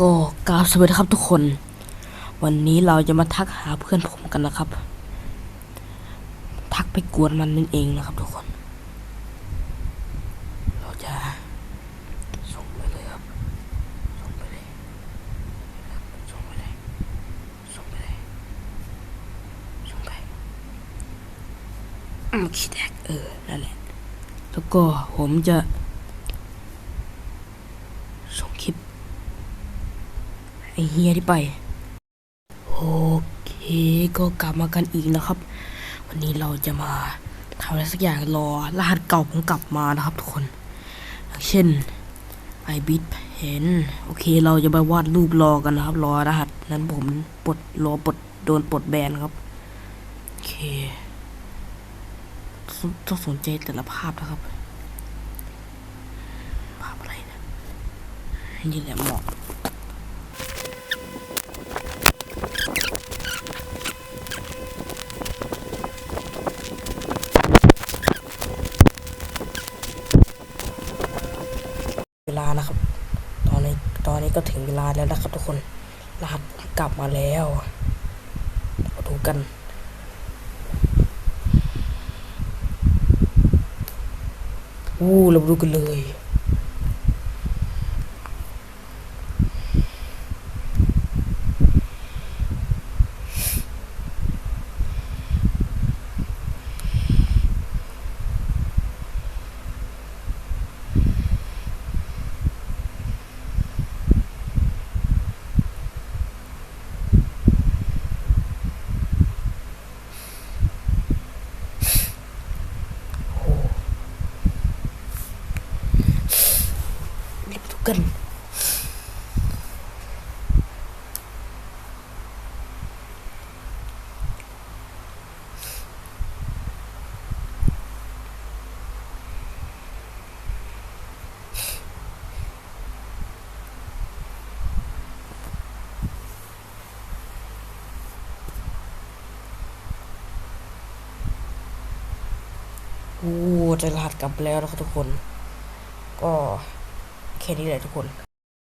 ก็กราบสวัสดีครับทุกคน วันนี้เราจะมาทักหาเพื่อนผมกันนะครับ ทักไปกวนมันนั่นเองนะครับทุกคน เราจะส่งไปเลยครับส่งไปเลยส่งไปเลยส่งไปเลยส่งไปอืมคิดแอกเออนั่นแหละแล้วก็ผมจะ ส่งคลิป ไอเฮียที่ไป โอเคก็กลับมากันอีกนะครับ วันนี้เราจะมาทำอะไรสักอย่างรอรหัสเก่าผมกลับมานะครับทุกคนอย่างเช่น i b i t Pen โอเคเราจะไปวาดรูปรอกันนะครับ รอรหัสนั้นผมปลดรอปลดโดนปลดแบนครับโอเคต้องสนใจแต่ละภาพนะครับ ภาพอะไรนะนี่แหละเหมาะ ลานะครับ ตอนนี้ตอนนี้ก็ถึงเวลาแล้วนะครับ ทุกคนรหัสกลับมาแล้วมาดูกัน อู้เรามาดูกันเลย กัน โอ้ใจรหัสกลับแล้วนะครับทุกคน ก็ แค่นี้แหละทุกคน